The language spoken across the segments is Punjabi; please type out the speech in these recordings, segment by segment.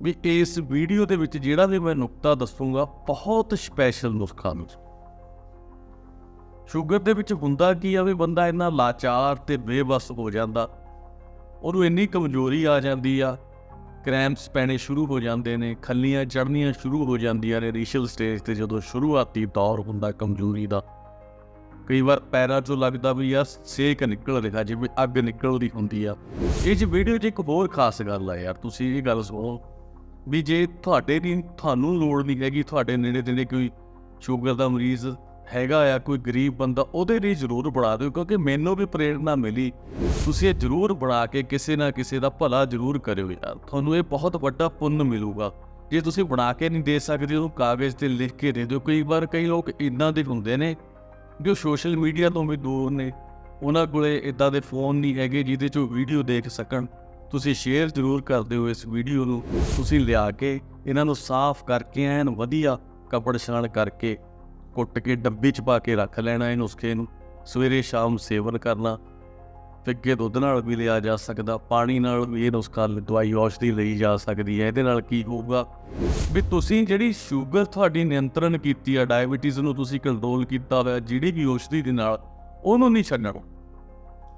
ਵੀ ਇਸ ਵੀਡੀਓ ਦੇ ਵਿੱਚ ਜਿਹੜਾ ਵੀ ਮੈਂ ਨੁਕਤਾ ਦੱਸੂਗਾ, ਬਹੁਤ ਸਪੈਸ਼ਲ ਨੁਸਖਾ ਨੂੰ। ਸ਼ੂਗਰ ਦੇ ਵਿੱਚ ਹੁੰਦਾ ਕੀ ਆ ਵੀ ਬੰਦਾ ਇੰਨਾ ਲਾਚਾਰ ਤੇ ਬੇਬਸ ਹੋ ਜਾਂਦਾ, ਉਹਨੂੰ ਇੰਨੀ ਕਮਜ਼ੋਰੀ ਆ ਜਾਂਦੀ ਆ ਕ੍ਰੈਂਪਸ ਪੈਣੇ ਸ਼ੁਰੂ ਹੋ ਜਾਂਦੇ ਨੇ, ਖੱਲੀਆਂ ਚੜ੍ਹਨੀਆਂ ਸ਼ੁਰੂ ਹੋ ਜਾਂਦੀਆਂ ਨੇ ਇਨੀਸ਼ੀਅਲ ਸਟੇਜ ਤੇ ਜਦੋਂ ਸ਼ੁਰੂਆਤੀ ਦੌਰ ਹੁੰਦਾ ਕਮਜ਼ੋਰੀ ਦਾ। ਕਈ ਵਾਰ ਪੈਰਾਂ 'ਚੋਂ ਲੱਗਦਾ ਵੀ ਯਾਰ ਸੇਕ ਨਿਕਲ ਰਿਹਾ, ਜਿਵੇਂ ਅੱਗ ਨਿਕਲਦੀ ਹੁੰਦੀ ਆ। ਇਹ ਜੀ ਵੀਡੀਓ 'ਚ ਇੱਕ ਹੋਰ ਖਾਸ ਗੱਲ ਆ ਯਾਰ, ਤੁਸੀਂ ਇਹ ਗੱਲ ਸੁਣੋ। ਵੀ ਜੇ ਤੁਹਾਡੇ ਦੀ ਤੁਹਾਨੂੰ ਲੋੜ ਨਹੀਂ ਹੈਗੀ, ਤੁਹਾਡੇ ਨੇੜੇ ਤੇੜੇ ਕੋਈ ਸ਼ੂਗਰ ਦਾ ਮਰੀਜ਼ ਹੈਗਾ ਆ, ਕੋਈ ਗਰੀਬ ਬੰਦਾ, ਉਹਦੇ ਲਈ ਜ਼ਰੂਰ ਬਣਾ ਦਿਓ, ਕਿਉਂਕਿ ਮੈਨੂੰ ਵੀ ਪ੍ਰੇਰਣਾ ਮਿਲੀ। ਤੁਸੀਂ ਇਹ ਜ਼ਰੂਰ ਬਣਾ ਕੇ ਕਿਸੇ ਨਾ ਕਿਸੇ ਦਾ ਭਲਾ ਜ਼ਰੂਰ ਕਰਿਓ ਯਾਰ। ਤੁਹਾਨੂੰ ਇਹ ਬਹੁਤ ਵੱਡਾ ਪੁੰਨ ਮਿਲੂਗਾ। ਜੇ ਤੁਸੀਂ ਬਣਾ ਕੇ ਨਹੀਂ ਦੇ ਸਕਦੇ, ਉਹਨੂੰ ਕਾਗਜ਼ ਤੇ ਲਿਖ ਕੇ ਦੇ ਦਿਓ। ਕਈ ਵਾਰ ਕਈ ਲੋਕ ਇਦਾਂ ਦੇ ਹੁੰਦੇ ਨੇ, ਜੋ ਸੋਸ਼ਲ ਮੀਡੀਆ ਤੋਂ ਵੀ ਦੂਰ ਨੇ। ਉਹਨਾਂ ਕੋਲੇ ਇਦਾਂ ਦੇ ਫੋਨ ਨਹੀਂ ਹੈਗੇ, ਜਿਹਦੇ 'ਚੋਂ ਵੀਡੀਓ ਦੇਖ ਸਕਣ। ਤੁਸੀਂ ਸ਼ੇਅਰ ਜ਼ਰੂਰ ਕਰ ਦਿਓ ਇਸ ਵੀਡੀਓ ਨੂੰ। ਤੁਸੀਂ ਲਿਆ ਕੇ ਇਹਨਾਂ ਨੂੰ ਸਾਫ਼ ਕਰਕੇ, ਐਨ ਵਧੀਆ ਕੱਪੜ ਛਾਣ ਕਰਕੇ ਕੁੱਟ ਕੇ ਡੱਬੀ 'ਚ ਪਾ ਕੇ ਰੱਖ ਲੈਣਾ ਇਹ ਨੁਸਖੇ ਨੂੰ। ਸਵੇਰੇ ਸ਼ਾਮ ਸੇਵਨ ਕਰਨਾ, ਫਿੱਕੇ ਦੁੱਧ ਨਾਲ ਵੀ ਲਿਆ ਜਾ ਸਕਦਾ, ਪਾਣੀ ਨਾਲ ਵੀ ਇਹ ਨੁਸਖਾ ਦਵਾਈ ਔਸ਼ਧੀ ਲਈ ਜਾ ਸਕਦੀ ਹੈ। ਇਹਦੇ ਨਾਲ ਕੀ ਹੋਊਗਾ? ਵੀ ਤੁਸੀਂ ਜਿਹੜੀ ਸ਼ੂਗਰ ਤੁਹਾਡੀ ਨਿਯੰਤਰਣ ਕੀਤੀ ਆ, ਡਾਇਬੀਟੀਜ਼ ਨੂੰ ਤੁਸੀਂ ਕੰਟਰੋਲ ਕੀਤਾ ਹੋਇਆ, ਜਿਹੜੀ ਵੀ ਔਸ਼ਧੀ ਦੇ ਨਾਲ, ਉਹਨੂੰ ਨਹੀਂ ਛੱਡਣਾ।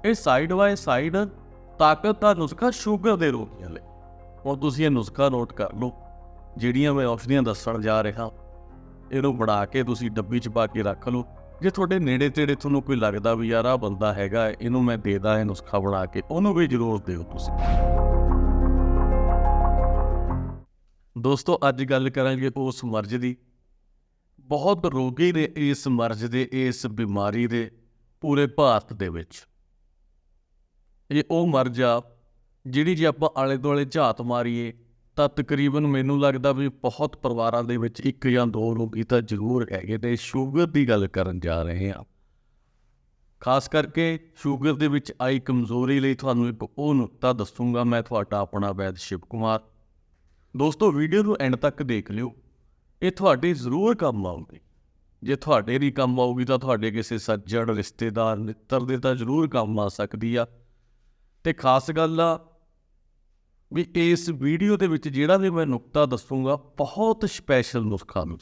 ਇਹ ਸਾਈਡ ਬਾਏ ਸਾਈਡ ਤਾਕਤ ਦਾ ਨੁਸਖਾ ਸ਼ੂਗਰ ਦੇ ਰੋਗੀਆਂ ਲਈ ਹੁਣ ਤੁਸੀਂ ਇਹ ਨੁਸਖਾ ਨੋਟ ਕਰ ਲਓ, ਜਿਹੜੀਆਂ ਮੈਂ ਔਸ਼ਧੀਆਂ ਦੱਸਣ ਜਾ ਰਿਹਾ। ਇਹਨੂੰ ਬਣਾ ਕੇ ਤੁਸੀਂ ਡੱਬੀ 'ਚ ਪਾ ਕੇ ਰੱਖ ਲਓ। ਜੇ ਤੁਹਾਡੇ ਨੇੜੇ ਤੇੜੇ ਤੁਹਾਨੂੰ ਕੋਈ ਲੱਗਦਾ ਵੀ ਯਾਰ ਆ ਬੰਦਾ ਹੈਗਾ, ਇਹਨੂੰ ਮੈਂ ਦੇਦਾ ਇਹ ਨੁਸਖਾ ਬਣਾ ਕੇ, ਉਹਨੂੰ ਵੀ ਜ਼ਰੂਰ ਦਿਓ ਤੁਸੀਂ। ਦੋਸਤੋ, ਅੱਜ ਗੱਲ ਕਰਾਂਗੇ ਉਸ ਮਰਜ਼ ਦੀ। ਬਹੁਤ ਰੋਗੀ ਨੇ ਇਸ ਮਰਜ਼ ਦੇ, ਇਸ ਬਿਮਾਰੀ ਦੇ ਪੂਰੇ ਭਾਰਤ ਦੇ ਵਿੱਚ। ਜੇ ਉਹ ਮਰਜ਼ ਆ ਜਿਹੜੀ ਜੇ ਆਪਾਂ ਆਲੇ ਦੁਆਲੇ ਝਾਤ ਮਾਰੀਏ, ਤਾਂ ਤਕਰੀਬਨ ਮੈਨੂੰ ਲੱਗਦਾ ਵੀ ਬਹੁਤ ਪਰਿਵਾਰਾਂ ਦੇ ਵਿੱਚ ਇੱਕ ਜਾਂ ਦੋ ਰੋਗੀ ਤਾਂ ਜ਼ਰੂਰ ਹੈਗੇ ਤੇ ਸ਼ੂਗਰ ਦੀ ਗੱਲ ਕਰਨ ਜਾ ਰਹੇ ਹਾਂ। ਖਾਸ ਕਰਕੇ ਸ਼ੂਗਰ ਦੇ ਵਿੱਚ ਆਈ ਕਮਜ਼ੋਰੀ ਲਈ ਤੁਹਾਨੂੰ ਇੱਕ ਉਹ ਨੁਕਤਾ ਦੱਸੂਗਾ, ਮੈਂ ਤੁਹਾਡਾ ਆਪਣਾ ਵੈਦ ਸ਼ਿਵ ਕੁਮਾਰ। ਦੋਸਤੋ, ਵੀਡੀਓ ਨੂੰ ਐਂਡ ਤੱਕ ਦੇਖ ਲਿਓ। ਇਹ ਤੁਹਾਡੇ ਜ਼ਰੂਰ ਕੰਮ ਆਊਗੀ ਜੇ ਤੁਹਾਡੇ ਦੀ ਕੰਮ ਆਊਗੀ ਤਾਂ ਤੁਹਾਡੇ ਕਿਸੇ ਸੱਜਣ, ਰਿਸ਼ਤੇਦਾਰ, ਮਿੱਤਰ ਦੇ ਤਾਂ ਜ਼ਰੂਰ ਕੰਮ ਆ ਸਕਦੀ ਆ। ਤੇ ਖਾਸ ਗੱਲ ਆ ਵੀ ਇਸ ਵੀਡੀਓ ਦੇ ਵਿੱਚ ਜਿਹੜਾ ਵੀ ਮੈਂ ਨੁਕਤਾ ਦੱਸੂਗਾ, ਬਹੁਤ ਸਪੈਸ਼ਲ ਨੁਸਖਾ ਨੂੰ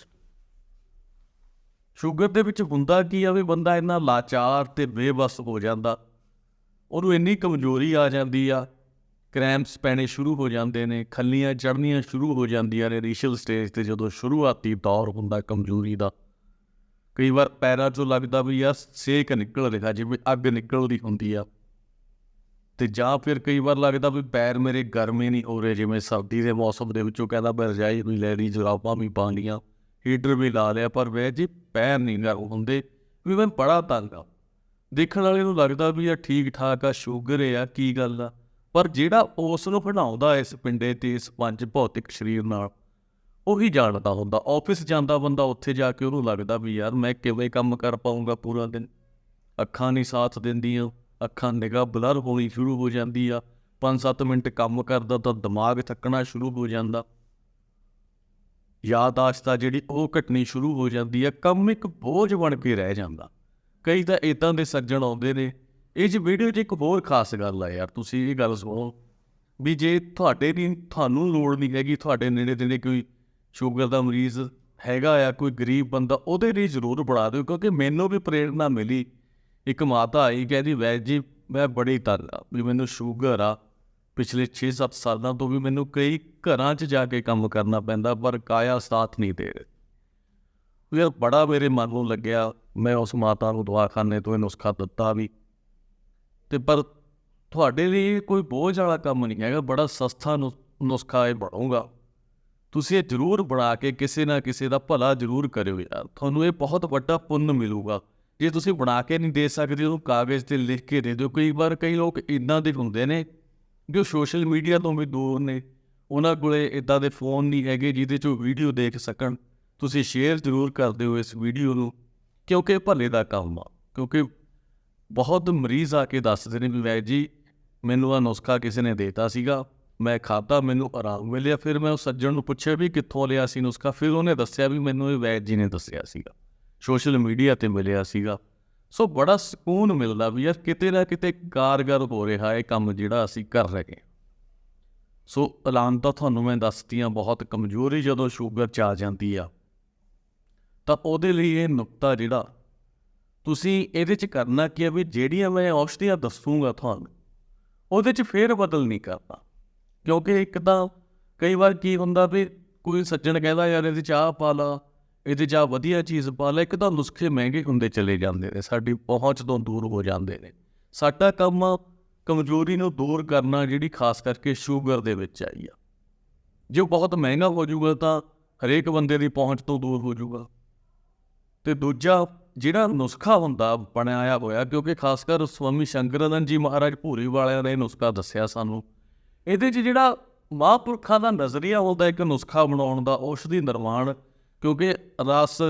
ਸ਼ੂਗਰ ਦੇ ਵਿੱਚ ਹੁੰਦਾ ਕੀ ਆ ਵੀ ਬੰਦਾ ਇੰਨਾ ਲਾਚਾਰ ਤੇ ਬੇਬਸ ਹੋ ਜਾਂਦਾ, ਉਹਨੂੰ ਇੰਨੀ ਕਮਜ਼ੋਰੀ ਆ ਜਾਂਦੀ ਆ ਕ੍ਰੈਂਪਸ ਪੈਣੇ ਸ਼ੁਰੂ ਹੋ ਜਾਂਦੇ ਨੇ, ਖੱਲੀਆਂ ਚੜ੍ਹਨੀਆਂ ਸ਼ੁਰੂ ਹੋ ਜਾਂਦੀਆਂ ਨੇ ਇਨੀਸ਼ੀਅਲ ਸਟੇਜ ਤੇ ਜਦੋਂ ਸ਼ੁਰੂਆਤੀ ਦੌਰ ਹੁੰਦਾ ਕਮਜ਼ੋਰੀ ਦਾ। ਕਈ ਵਾਰ ਪੈਰਾਂ 'ਚੋਂ ਲੱਗਦਾ ਵੀ ਯਾਰ ਸੇਕ ਨਿਕਲ ਰਿਹਾ, ਜਿਵੇਂ ਅੱਗ ਨਿਕਲਦੀ ਹੁੰਦੀ ਆ। ਤੇ ਜਾਂ ਫਿਰ ਕਈ ਵਾਰ ਲੱਗਦਾ ਵੀ ਪੈਰ ਮੇਰੇ ਗਰਮ ਹੀ ਨਹੀਂ ਹੋ ਰਹੇ, ਜਿਵੇਂ ਸਰਦੀ ਦੇ ਮੌਸਮ ਦੇ ਵਿੱਚੋਂ ਕਹਿੰਦਾ ਮੈਂ ਰਜਾਈ ਨਹੀਂ ਲੈ ਲਈ, ਜੁਰਾਬਾਂ ਵੀ ਪਾ ਲੀਆਂ ਹੀਟਰ ਵੀ ਲਾ ਲਿਆ, ਪਰ ਵੇ ਜੀ ਪੈਰ ਨਹੀਂ ਗਰਮ ਹੁੰਦੇ, ਵੀ ਮੈਂ ਬੜਾ ਤੰਗ ਆ। ਦੇਖਣ ਵਾਲੇ ਨੂੰ ਲੱਗਦਾ ਵੀ ਇਹ ਠੀਕ ਠਾਕ ਆ, ਸ਼ੂਗਰ ਆ, ਕੀ ਗੱਲ ਆ, ਪਰ ਜਿਹੜਾ ਉਸ ਨੂੰ ਹਟਾਉਂਦਾ ਇਸ ਪਿੰਡੇ ਤੇ, ਇਸ ਪੰਜ ਭੌਤਿਕ ਸਰੀਰ ਨਾਲ, ਉਹੀ ਜਾਣਦਾ ਹੁੰਦਾ। ਆਫਿਸ ਜਾਂਦਾ ਬੰਦਾ, ਉੱਥੇ ਜਾ ਕੇ ਉਹਨੂੰ ਲੱਗਦਾ ਵੀ ਯਾਰ ਮੈਂ ਕਿਵੇਂ ਕੰਮ ਕਰ ਪਾਉਂਗਾ ਪੂਰਾ ਦਿਨ? ਅੱਖਾਂ ਨਹੀਂ ਸਾਥ ਦਿੰਦੀਆਂ ਅੱਖਾਂ ਨਿਗਾਹ ਬਲਰ ਹੋਣੀ ਸ਼ੁਰੂ ਹੋ ਜਾਂਦੀ ਆ। 5-7 ਮਿੰਟ ਕੰਮ ਕਰਦਾ ਤਾਂ ਦਿਮਾਗ ਥੱਕਣਾ ਸ਼ੁਰੂ ਹੋ ਜਾਂਦਾ। ਯਾਦਾਸ਼ਤ ਆ ਜਿਹੜੀ ਉਹ ਘਟਣੀ ਸ਼ੁਰੂ ਹੋ ਜਾਂਦੀ ਆ। ਕੰਮ ਇੱਕ ਬੋਝ ਬਣ ਕੇ ਰਹਿ ਜਾਂਦਾ। ਕਈ ਤਾਂ ਇਦਾਂ ਦੇ ਸੱਜਣ ਆਉਂਦੇ ਨੇ, ਇਹ ਜੀ ਵੀਡੀਓ 'ਚ ਇੱਕ ਹੋਰ ਖਾਸ ਗੱਲ ਆ ਯਾਰ, ਤੁਸੀਂ ਇਹ ਗੱਲ ਸੁਣੋ ਵੀ ਜੇ ਤੁਹਾਡੇ ਦੀ ਤੁਹਾਨੂੰ ਲੋੜ ਨਹੀਂ ਹੈਗੀ, ਤੁਹਾਡੇ ਨੇੜੇ ਤੇੜੇ ਕੋਈ ਸ਼ੂਗਰ ਦਾ ਮਰੀਜ਼ ਹੈਗਾ ਆ, ਕੋਈ ਗਰੀਬ ਬੰਦਾ, ਉਹਦੇ ਲਈ ਜ਼ਰੂਰ ਬਣਾ ਦਿਓ, ਕਿਉਂਕਿ ਮੈਨੂੰ ਵੀ ਪ੍ਰੇਰਣਾ ਮਿਲੀ। ਇੱਕ ਮਾਤਾ ਆਈ, ਕਹਿੰਦੀ, ਵੈਦ ਜੀ, ਮੈਂ ਬੜੀ ਤਰ ਆ, ਵੀ ਮੈਨੂੰ ਸ਼ੂਗਰ ਆ। ਪਿਛਲੇ 6-7 ਸਾਲਾਂ ਤੋਂ ਵੀ ਮੈਨੂੰ ਕਈ ਘਰਾਂ 'ਚ ਜਾ ਕੇ ਕੰਮ ਕਰਨਾ ਪੈਂਦਾ, ਪਰ ਕਾਇਆ ਸਾਥ ਨਹੀਂ ਦੇ ਰਹੀ। ਯਾਰ ਬੜਾ ਮੇਰੇ ਮਨ ਨੂੰ ਲੱਗਿਆ, ਮੈਂ ਉਸ ਮਾਤਾ ਨੂੰ ਦਵਾਖਾਨੇ ਤੋਂ ਇਹ ਨੁਸਖਾ ਦਿੱਤਾ ਵੀ। ਤੇ ਪਰ ਤੁਹਾਡੇ ਲਈ ਕੋਈ ਬੋਝ ਵਾਲਾ ਕੰਮ ਨਹੀਂ ਹੈਗਾ, ਬੜਾ ਸਸਤਾ ਨੁ- ਨੁਸਖਾ ਇਹ ਬਣੂਗਾ। ਤੁਸੀਂ ਇਹ ਜ਼ਰੂਰ ਬਣਾ ਕੇ ਕਿਸੇ ਨਾ ਕਿਸੇ ਦਾ ਭਲਾ ਜ਼ਰੂਰ ਕਰਿਓ ਯਾਰ, ਤੁਹਾਨੂੰ ਇਹ ਬਹੁਤ ਵੱਡਾ ਪੁੰਨ ਮਿਲੂਗਾ। ਜੇ ਤੁਸੀਂ ਬਣਾ ਕੇ ਨਹੀਂ ਦੇ ਸਕਦੇ, ਉਹਨੂੰ ਕਾਗਜ਼ ਤੇ ਲਿਖ ਕੇ ਦੇ ਦਿਓ। ਕਈ ਵਾਰ ਕਈ ਲੋਕ ਇਦਾਂ ਦੇ ਹੁੰਦੇ ਨੇ, ਜੋ ਸੋਸ਼ਲ ਮੀਡੀਆ ਤੋਂ ਵੀ ਦੂਰ ਨੇ। ਉਹਨਾਂ ਕੋਲੇ ਇਦਾਂ ਦੇ ਫੋਨ ਨਹੀਂ ਹੈਗੇ ਜਿਹਦੇ 'ਚੋਂ ਵੀਡੀਓ ਦੇਖ ਸਕਣ। ਤੁਸੀਂ ਸ਼ੇਅਰ ਜ਼ਰੂਰ ਕਰ ਦਿਓ ਇਸ ਵੀਡੀਓ ਨੂੰ, ਕਿਉਂਕਿ ਭਲੇ ਦਾ ਕੰਮ ਆ। ਕਿਉਂਕਿ ਬਹੁਤ ਮਰੀਜ਼ ਆ ਕੇ ਦੱਸਦੇ ਨੇ ਵੀ ਵੈਦ ਜੀ, ਮੈਨੂੰ ਆ ਨੁਸਖਾ ਕਿਸੇ ਨੇ ਦੇਤਾ ਸੀਗਾ। ਮੈਂ ਖਾਧਾ, ਮੈਨੂੰ ਆਰਾਮ ਮਿਲਿਆ। ਫਿਰ ਮੈਂ ਉਸ ਸੱਜਣ ਨੂੰ ਪੁੱਛਿਆ ਵੀ ਕਿੱਥੋਂ ਲਿਆ ਸੀ ਨੁਸਖਾ? ਫਿਰ ਉਹਨੇ ਦੱਸਿਆ ਵੀ ਮੈਨੂੰ ਇਹ ਵੈਦ ਜੀ ਨੇ ਦੱਸਿਆ ਸੀਗਾ। ਸੋਸ਼ਲ ਮੀਡੀਆ ਤੇ ਮਿਲਿਆ ਸੀਗਾ। ਸੋ ਬੜਾ ਸਕੂਨ ਮਿਲਦਾ ਵੀ ਯਾਰ ਕਿਤੇ ਨਾ ਕਿਤੇ ਕਾਰਗਰ ਹੋ ਰਿਹਾ ਇਹ ਕੰਮ ਜਿਹੜਾ ਅਸੀਂ ਕਰ ਰਹੇ ਹਾਂ। ਸੋ ਐਲਾਨ ਤਾਂ ਤੁਹਾਨੂੰ ਮੈਂ ਦੱਸਤੀਆਂ ਬਹੁਤ ਕਮਜ਼ੋਰੀ ਜਦੋਂ ਸ਼ੂਗਰ ਚ ਆ ਜਾਂਦੀ ਆ। ਤਾਂ ਉਹਦੇ ਲਈ ਇਹ ਨੁਕਤਾ ਜਿਹੜਾ ਤੁਸੀਂ ਇਹਦੇ ਚ ਕਰਨਾ ਕੀ ਆ ਵੀ ਜਿਹੜੀਆਂ ਮੈਂ ਔਸ਼ਧੀਆਂ ਦੱਸੂਗਾ ਤੁਹਾਨੂੰ, ਉਹਦੇ ਚ ਫੇਰ ਬਦਲ ਨਹੀਂ ਕਰਨਾ। ਕਿਉਂਕਿ ਇੱਕ ਤਾਂ ਕਈ ਵਾਰ ਕੀ ਹੁੰਦਾ ਵੀ ਕੋਈ ਸੱਜਣ ਕਹਿੰਦਾ, ਯਾਰ ਇਹਦੇ ਚ ਆਹ ਪਾ ਲਾ ਇਹਦੇ ਚ ਆਹ ਵਧੀਆ ਚੀਜ਼ ਪਾ ਲਾ, ਇੱਕ ਤਾਂ ਨੁਸਖੇ ਮਹਿੰਗੇ ਹੁੰਦੇ ਚਲੇ ਜਾਂਦੇ ਨੇ, ਸਾਡੀ ਪਹੁੰਚ ਤੋਂ ਦੂਰ ਹੋ ਜਾਂਦੇ ਨੇ। ਸਾਡਾ ਕੰਮ ਕਮਜ਼ੋਰੀ ਨੂੰ ਦੂਰ ਕਰਨਾ ਜਿਹੜੀ ਖਾਸ ਕਰਕੇ ਸ਼ੂਗਰ ਦੇ ਵਿੱਚ ਆਈ ਆ। ਜੇ ਉਹ ਬਹੁਤ ਮਹਿੰਗਾ ਹੋ ਜਾਊਗਾ ਤਾਂ ਹਰੇਕ ਬੰਦੇ ਦੀ ਪਹੁੰਚ ਤੋਂ ਦੂਰ ਹੋ ਜਾਊਗਾ। ਤੇ ਦੂਜਾ, ਜਿਹੜਾ ਨੁਸਖਾ ਹੁੰਦਾ, ਬਣਾਇਆ ਹੋਇਆ, ਕਿਉਂਕਿ ਖਾਸ ਕਰ ਸਵਾਮੀ ਸ਼ੰਕਰਾਨੰਦ ਜੀ ਮਹਾਰਾਜ ਭੂਰੀ ਵਾਲਿਆਂ ਨੇ ਨੁਸਖਾ ਦੱਸਿਆ ਸਾਨੂੰ, ਇਹਦੇ 'ਚ ਜਿਹੜਾ ਮਹਾਂਪੁਰਖਾਂ ਦਾ ਨਜ਼ਰੀਆ ਹੁੰਦਾ ਇੱਕ ਨੁਸਖਾ ਬਣਾਉਣ ਦਾ, ਔਸ਼ਧੀ ਨਿਰਮਾਣ ਕਿਉਂਕਿ ਰਸ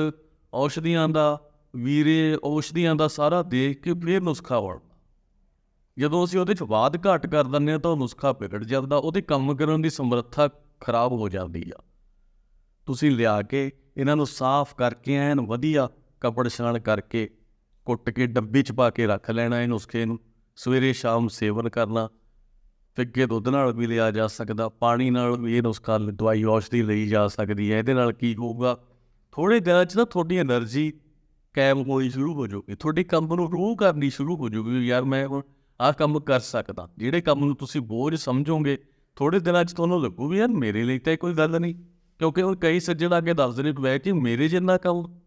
ਔਸ਼ਧੀਆਂ ਦਾ, ਵੀਰੇ ਔਸ਼ਧੀਆਂ ਦਾ ਸਾਰਾ ਦੇਖ ਕੇ ਫਿਰ ਨੁਸਖਾ ਬਣਦਾ ਜਦੋਂ ਅਸੀਂ ਉਹਦੇ 'ਚ ਬਾਦ ਘਾਟ ਕਰ ਦਿੰਦੇ ਹਾਂ ਤਾਂ ਉਹ ਨੁਸਖਾ ਵਿਗੜ ਜਾਂਦਾ, ਉਹਦੇ ਕੰਮ ਕਰਨ ਦੀ ਸਮਰੱਥਾ ਖਰਾਬ ਹੋ ਜਾਂਦੀ ਆ। ਤੁਸੀਂ ਲਿਆ ਕੇ ਇਹਨਾਂ ਨੂੰ ਸਾਫ਼ ਕਰਕੇ ਐਨ ਵਧੀਆ ਕੱਪੜ ਛਾਣ ਕਰਕੇ ਕੁੱਟ ਕੇ ਡੱਬੇ 'ਚ ਪਾ ਕੇ ਰੱਖ ਲੈਣਾ ਇਹ ਨੁਸਖੇ ਨੂੰ, ਸਵੇਰੇ ਸ਼ਾਮ ਸੇਵਨ ਕਰਨਾ ਫਿੱਕੇ ਦੁੱਧ ਨਾਲ ਵੀ ਲਿਆ ਜਾ ਸਕਦਾ, ਪਾਣੀ ਨਾਲ ਵੀ ਇਹ ਨੁਸਖਾ ਦਵਾਈ ਔਸ਼ਧੀ ਲਈ ਜਾ ਸਕਦੀ ਹੈ। ਇਹਦੇ ਨਾਲ ਕੀ ਹੋਊਗਾ? ਥੋੜੇ ਦਿਨਾਂ 'ਚ ਨਾ ਤੁਹਾਡੀ એનર્ਜੀ ਕਾਇਮ ਹੋਣੀ ਸ਼ੁਰੂ ਹੋ ਜੂਗੀ ਤੁਹਾਡੀ ਕੰਮ ਨੂੰ ਰੂਹ ਕਰਨੀ ਸ਼ੁਰੂ ਹੋ ਜਾਊਗੀ ਯਾਰ ਮੈਂ ਹੁਣ ਆਹ ਕੰਮ ਕਰ ਸਕਦਾ। ਜਿਹੜੇ ਕੰਮ ਨੂੰ ਤੁਸੀਂ ਬੋਝ ਸਮਝੋਗੇ ਥੋੜੇ ਦਿਨਾਂ 'ਚ ਤੁਹਾਨੂੰ ਲੱਗੂ ਵੀ ਯਾਰ ਮੇਰੇ ਲਈ ਤਾਂ ਕੋਈ ਗੱਲ ਨਹੀਂ। ਕਿਉਂਕਿ ਉਹ ਕਈ ਸੱਜਣ ਅੱਗੇ ਦੱਸਦੇ ਨੇ ਕਿ ਜੀ ਮੇਰੇ ਜਿੰਨਾ ਕੰਮ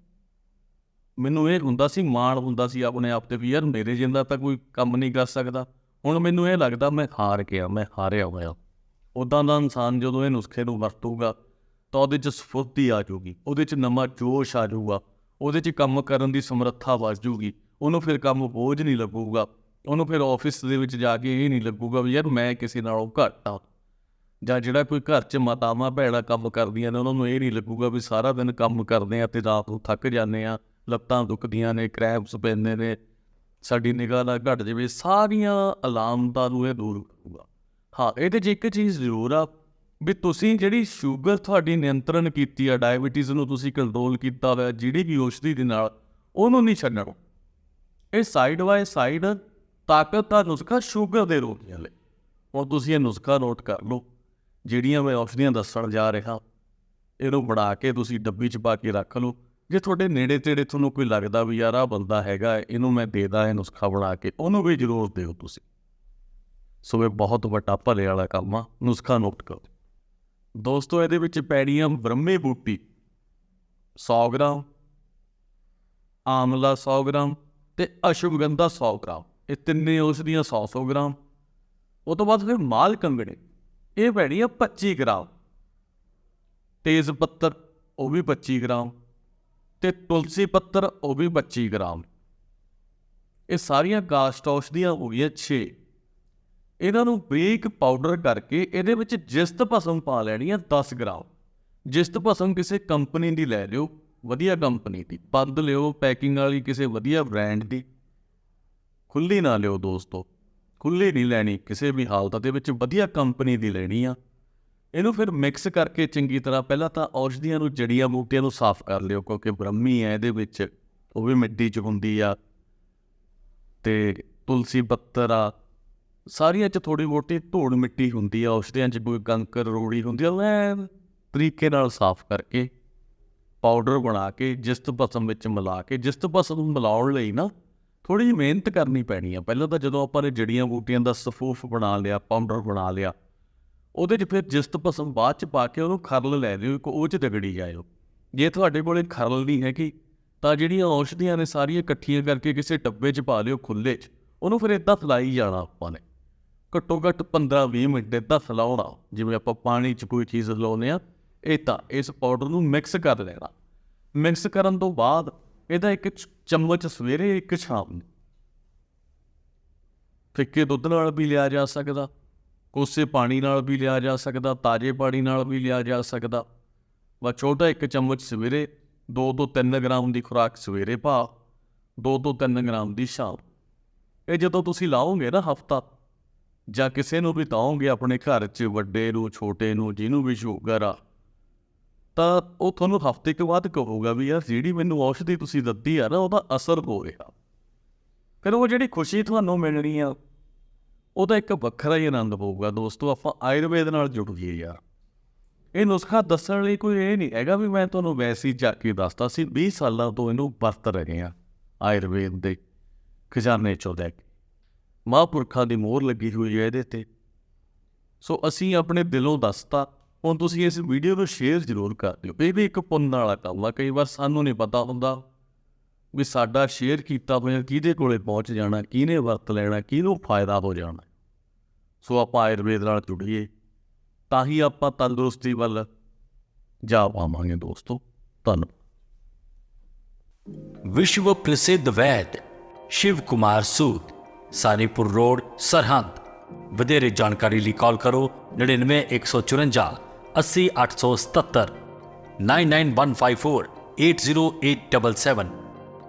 ਮੈਨੂੰ ਇਹ ਹੁੰਦਾ ਸੀ, ਮਾਣ ਹੁੰਦਾ ਸੀ ਆਪਣੇ ਆਪ ਤੇ ਵੀ ਯਾਰ ਮੇਰੇ ਜਿੰਦਾ ਤਾਂ ਕੋਈ ਕੰਮ ਨਹੀਂ ਕਰ ਸਕਦਾ। ਹੁਣ ਮੈਨੂੰ ਇਹ ਲੱਗਦਾ ਮੈਂ ਹਾਰ ਗਿਆ, ਮੈਂ ਹਾਰਿਆ ਹੋਇਆ। ਉਦਾਂ ਦਾ ਇਨਸਾਨ ਜਦੋਂ ਇਹ ਨੁਸਖੇ ਨੂੰ ਵਰਤੂਗਾ, ਤਾਂ ਉਹਦੇ 'ਚ ਸਫੁਰਤੀ ਆ ਜਾਊਗੀ, ਉਹਦੇ 'ਚ ਨਵਾਂ ਜੋਸ਼ ਆ ਜਾਊਗਾ, ਉਹਦੇ 'ਚ ਕੰਮ ਕਰਨ ਦੀ ਸਮਰੱਥਾ ਵੱਧ ਜਾਊਗੀ, ਉਹਨੂੰ ਫਿਰ ਕੰਮ ਬੋਝ ਨਹੀਂ ਲੱਗੂਗਾ, ਉਹਨੂੰ ਫਿਰ ਆਫਿਸ ਦੇ ਵਿੱਚ ਜਾ ਕੇ ਇਹ ਨਹੀਂ ਲੱਗੂਗਾ ਵੀ ਯਾਰ ਮੈਂ ਕਿਸੇ ਨਾਲੋਂ ਘੱਟ ਆ। ਜਾਂ ਜਿਹੜਾ ਕੋਈ ਘਰ 'ਚ ਮਾਤਾਵਾਂ ਭੈਣਾਂ ਕੰਮ ਕਰਦੀਆਂ ਨੇ, ਉਹਨਾਂ ਨੂੰ ਇਹ ਨਹੀਂ ਲੱਗੂਗਾ ਵੀ ਸਾਰਾ ਦਿਨ ਕੰਮ ਕਰਦੇ ਆ ਤੇ ਰਾਤ ਨੂੰ ਥੱਕ ਜਾਂਦੇ ਆ, ਲੱਤਾਂ ਦੁਖਦੀਆਂ ਨੇ ਕ੍ਰੈਂਪਸ ਪੈਂਦੇ ਨੇ ਸਾਡੀ ਨਿਗਾਹ ਨਾ ਘਟ ਜਾਵੇ, ਸਾਰੀਆਂ ਅਲਾਮਤਾਂ ਨੂੰ ਇਹ ਦੂਰ ਕਰੂਗਾ। ਹਾਂ, ਇਹਦੇ 'ਚ ਇੱਕ ਚੀਜ਼ ਜ਼ਰੂਰ ਆ ਵੀ ਤੁਸੀਂ ਜਿਹੜੀ ਸ਼ੂਗਰ ਤੁਹਾਡੀ ਨਿਯੰਤਰਣ ਕੀਤੀ ਆ, ਡਾਇਬੀਟੀਜ਼ ਨੂੰ ਤੁਸੀਂ ਕੰਟਰੋਲ ਕੀਤਾ ਹੋਇਆ, ਜਿਹੜੀ ਵੀ ਔਸ਼ਧੀ ਦੇ ਨਾਲ, ਉਹਨੂੰ ਨਹੀਂ ਛੱਡਣਾ। ਇਹ ਸਾਈਡ ਬਾਏ ਸਾਈਡ ਤਾਕਤ ਦਾ ਨੁਸਖਾ ਸ਼ੂਗਰ ਦੇ ਰੋਗੀਆਂ ਲਈ ਹੁਣ ਤੁਸੀਂ ਇਹ ਨੁਸਖਾ ਨੋਟ ਕਰ ਲਓ, ਜਿਹੜੀਆਂ ਮੈਂ ਔਸ਼ਧੀਆਂ ਦੱਸਣ ਜਾ ਰਿਹਾ, ਇਹਨੂੰ ਬਣਾ ਕੇ ਤੁਸੀਂ ਡੱਬੀ 'ਚ ਪਾ ਕੇ ਰੱਖ ਲਓ। ਜੇ ਤੁਹਾਡੇ ਨੇੜੇ ਤੇੜੇ ਤੁਹਾਨੂੰ ਕੋਈ ਲੱਗਦਾ ਵੀ ਯਾਰ ਆ ਬੰਦਾ ਹੈਗਾ, ਇਹਨੂੰ ਮੈਂ ਦੇਦਾ, ਇਹ ਨੁਸਖਾ ਬਣਾ ਕੇ, ਉਹਨੂੰ ਵੀ ਜ਼ਰੂਰ ਦਿਓ ਤੁਸੀਂ। ਸੋ ਇਹ ਬਹੁਤ ਵੱਡਾ ਭਲੇ ਵਾਲਾ ਕੰਮ ਆ, ਨੁਸਖਾ ਨੋਟ ਕਰੋ। ਦੋਸਤੋ, ਇਹਦੇ ਵਿੱਚ ਪੈਣੀਆਂ ਬ੍ਰਹਮੇ ਬੂਟੀ। 100 ਗ੍ਰਾਮ, ਆਮਲਾ 100 ਗ੍ਰਾਮ ਤੇ ਅਸ਼ਵਗੰਧਾ 100 ਗ੍ਰਾਮ। ਇਹ ਤਿੰਨੇ ਉਸ ਦੀਆਂ 100 ਗ੍ਰਾਮ। ਉਹ ਤੋਂ ਬਾਅਦ ਫਿਰ ਮਾਲ ਕੰਗੜੇ ਇਹ ਪੈਣੀ ਆ 25 ਗ੍ਰਾਮ। ਤੇਜ਼ ਪੱਤਰ, ਉਹ ਵੀ 25 ਗ੍ਰਾਮ। ਤੇ ਤੁਲਸੀ ਪੱਤਰ ਉਹ ਵੀ 25 ਗ੍ਰਾਮ। ਇਹ ਸਾਰੀਆਂ ਕਾਸਟ ਔਸ਼ਧੀਆਂ ਹੋ ਗਈਆਂ 6 ਇਹਨਾਂ ਨੂੰ ਬਰੀਕ ਪਾਊਡਰ ਕਰਕੇ ਇਹਦੇ ਵਿੱਚ ਜਿਸਤ ਭਸਮ ਪਾ ਲੈਣੀ ਆ 10 ਗ੍ਰਾਮ। ਜਿਸਤ ਭਸਮ ਕਿਸੇ ਕੰਪਨੀ ਦੀ ਲੈ ਲਿਓ, ਵਧੀਆ ਕੰਪਨੀ ਦੀ। ਪੰਦ ਲਿਓ, ਪੈਕਿੰਗ ਵਾਲੀ ਕਿਸੇ ਵਧੀਆ ਬ੍ਰਾਂਡ ਦੀ। ਖੁੱਲੀ ਨਾ ਲਿਓ ਦੋਸਤੋ। ਖੁੱਲੀ ਨਹੀਂ ਲੈਣੀ, ਕਿਸੇ ਵੀ ਹਾਲਤ ਦੇ ਵਿੱਚ ਵਧੀਆ ਕੰਪਨੀ ਦੀ ਲੈਣੀ ਆ। ਇਹਨੂੰ ਫਿਰ ਮਿਕਸ ਕਰਕੇ ਚੰਗੀ ਤਰ੍ਹਾਂ ਪਹਿਲਾਂ ਤਾਂ ਔਸ਼ਧੀਆਂ ਨੂੰ, ਜੜੀਆਂ ਬੂਟੀਆਂ ਨੂੰ ਸਾਫ਼ ਕਰ ਲਿਓ, ਕਿਉਂਕਿ ਬ੍ਰਹਮੀ ਹੈ ਇਹਦੇ ਵਿੱਚ, ਉਹ ਵੀ ਮਿੱਟੀ 'ਚ ਹੁੰਦੀ ਆ। ਤੇ ਤੁਲਸੀ ਪੱਤਰ ਆ, ਸਾਰੀਆਂ 'ਚ ਥੋੜੀ ਮੋਟੀ ਧੂੜ ਮਿੱਟੀ ਹੁੰਦੀ ਆ ਔਸ਼ਧੀਆਂ 'ਚ ਕੋਈ ਕੰਕਰ, ਰੋੜੀ ਹੁੰਦੀ ਆ, ਉਹ ਤਰੀਕੇ ਨਾਲ ਸਾਫ਼ ਕਰਕੇ ਪਾਊਡਰ ਬਣਾ ਕੇ, ਜਿਸਤ ਭਸਮ ਵਿੱਚ ਮਿਲਾ ਕੇ, ਜਿਸਤ ਭਸਮ ਨੂੰ ਮਿਲਾਉਣ ਲਈ ਨਾ ਥੋੜੀ ਜਿਹੀ ਮਿਹਨਤ ਕਰਨੀ ਪੈਣੀ ਆ। ਪਹਿਲਾਂ ਤਾਂ ਜਦੋਂ ਆਪਾਂ ਨੇ ਜੜੀਆਂ ਬੂਟੀਆਂ ਦਾ ਸਫੂਫ ਬਣਾ ਲਿਆ ਪਾਊਡਰ ਬਣਾ ਲਿਆ ਉਹਦੇ 'ਚ ਫਿਰ ਜਿਸਤ ਭਸਮ ਬਾਅਦ 'ਚ ਪਾ ਕੇ ਉਹਨੂੰ ਖਰਲ ਲੈ ਲਿਓ ਇੱਕ ਉਹ 'ਚ ਤਗੜੀ ਜਾਇਓ। ਜੇ ਤੁਹਾਡੇ ਕੋਲੇ ਖਰਲ ਨਹੀਂ ਹੈਗੀ, ਤਾਂ ਜਿਹੜੀਆਂ ਔਸ਼ਧੀਆਂ ਨੇ ਸਾਰੀਆਂ ਇਕੱਠੀਆਂ ਕਰਕੇ ਕਿਸੇ ਡੱਬੇ 'ਚ ਪਾ ਲਿਓ ਖੁੱਲੇ 'ਚ, ਉਹਨੂੰ ਫਿਰ ਇਦਾਂ ਫਲਾਈ ਜਾਣਾ ਆਪਾਂ ਨੇ। ਘੱਟੋ ਘੱਟ 15-20 ਮਿੰਟ ਇਦਾਂ ਫਲਾਉਣਾ, ਜਿਵੇਂ ਆਪਾਂ ਪਾਣੀ 'ਚ ਕੋਈ ਚੀਜ਼ ਲਾਉਂਦੇ ਆ ਇਹ ਤਾਂ ਇਸ ਪਾਊਡਰ ਨੂੰ ਮਿਕਸ ਕਰ ਲੈਣਾ। ਮਿਕਸ ਕਰਨ ਤੋਂ ਬਾਅਦ ਇਹਦਾ ਇੱਕ ਚਮਚ ਸਵੇਰੇ, ਇੱਕ ਸ਼ਾਮ ਨੂੰ। ਫਿੱਕੇ ਦੁੱਧ ਨਾਲ ਵੀ ਲਿਆ ਜਾ ਸਕਦਾ। ਕੋਸੇ ਪਾਣੀ ਨਾਲ ਵੀ ਲਿਆ ਜਾ ਸਕਦਾ, ਤਾਜ਼ੇ ਪਾਣੀ ਨਾਲ ਵੀ ਲਿਆ ਜਾ ਸਕਦਾ। ਵਾ ਛੋਟਾ ਇੱਕ ਚਮਚ ਸਵੇਰੇ 2 ਤੋਂ 3 ਗ੍ਰਾਮ ਦੀ ਖੁਰਾਕ ਸਵੇਰੇ ਪਾ 2 ਤੋਂ 3 ਗ੍ਰਾਮ ਦੀ ਸ਼ਾਮ। ਇਹ ਜਦੋਂ ਤੁਸੀਂ ਲਾਓਗੇ ਨਾ ਹਫਤਾ, ਜਾਂ ਕਿਸੇ ਨੂੰ ਵੀ ਤਾਓਗੇ ਆਪਣੇ ਘਰ 'ਚ, ਵੱਡੇ ਨੂੰ, ਛੋਟੇ ਨੂੰ, ਜਿਹਨੂੰ ਵੀ ਸ਼ੂਗਰ ਆ, ਤਾਂ ਉਹ ਤੁਹਾਨੂੰ ਹਫ਼ਤੇ ਕੁ ਬਾਅਦ ਕਹੂਗਾ ਵੀ ਯਾਰ ਜਿਹੜੀ ਮੈਨੂੰ ਔਸ਼ਧੀ ਤੁਸੀਂ ਦਿੱਤੀ ਆ ਨਾ, ਉਹਦਾ ਅਸਰ ਹੋ ਰਿਹਾ। ਫਿਰ ਉਹ ਜਿਹੜੀ ਖੁਸ਼ੀ ਤੁਹਾਨੂੰ ਮਿਲਣੀ ਆ ਉਹਦਾ ਇੱਕ ਵੱਖਰਾ ਹੀ ਆਨੰਦ ਹੋਊਗਾ ਦੋਸਤੋ, ਆਪਾਂ ਆਯੁਰਵੇਦ ਨਾਲ ਜੁੜ ਗਏ ਯਾਰ। ਇਹ ਨੁਸਖਾ ਦੱਸਣ ਲਈ ਕੋਈ ਇਹ ਨਹੀਂ ਹੈਗਾ ਵੀ ਮੈਂ ਤੁਹਾਨੂੰ ਵੈਸੇ ਹੀ ਜਾ ਕੇ ਦੱਸਦਾ ਸੀ 20 ਸਾਲਾਂ ਤੋਂ ਇਹਨੂੰ ਵਰਤ ਰਹੇ ਆ ਆਯੁਰਵੇਦ ਦੇ ਖਜ਼ਾਨੇ ਚੋਂ ਦੇ ਕੇ। ਮਹਾਂਪੁਰਖਾਂ ਦੀ ਮੋਹਰ ਲੱਗੀ ਹੋਈ ਹੈ ਇਹਦੇ ਤੇ। ਸੋ ਅਸੀਂ ਆਪਣੇ ਦਿਲੋਂ ਦੱਸਤਾ, ਹੁਣ ਤੁਸੀਂ ਇਸ ਵੀਡੀਓ ਨੂੰ ਸ਼ੇਅਰ ਜ਼ਰੂਰ ਕਰ ਦਿਓ। ਇਹ ਵੀ ਇੱਕ ਪੁੰਨ ਵਾਲਾ ਕੰਮ ਆ, ਕਈ ਵਾਰ ਸਾਨੂੰ ਨਹੀਂ ਪਤਾ ਹੁੰਦਾ। ਵੀ ਸਾਡਾ ਸ਼ੇਅਰ ਕੀਤਾ ਹੋਇਆ ਕਿਹਦੇ ਕੋਲੇ ਪਹੁੰਚ ਜਾਣਾ, ਕਿਹਨੇ ਵਰਤ ਲੈਣਾ, ਕਿਹਨੂੰ ਫਾਇਦਾ ਹੋ ਜਾਣਾ। ਸੋ ਆਪਾਂ ਆਯੁਰਵੇਦ ਨਾਲ ਜੁੜੀਏ, ਤਾਂ ਹੀ ਆਪਾਂ ਤੰਦਰੁਸਤੀ ਵੱਲ ਜਾ ਪਾਵਾਂਗੇ ਦੋਸਤੋ। ਧੰਨਵਾਦ। ਵਿਸ਼ਵ ਪ੍ਰਸਿੱਧ ਵੈਦ ਸ਼ਿਵ ਕੁਮਾਰ ਸੂਦ, ਸਾਨੀਪੁਰ ਰੋਡ, ਸਰਹੰਦ। ਵਧੇਰੇ ਜਾਣਕਾਰੀ ਲਈ ਕਾਲ ਕਰੋ 99154 80877 99154 80877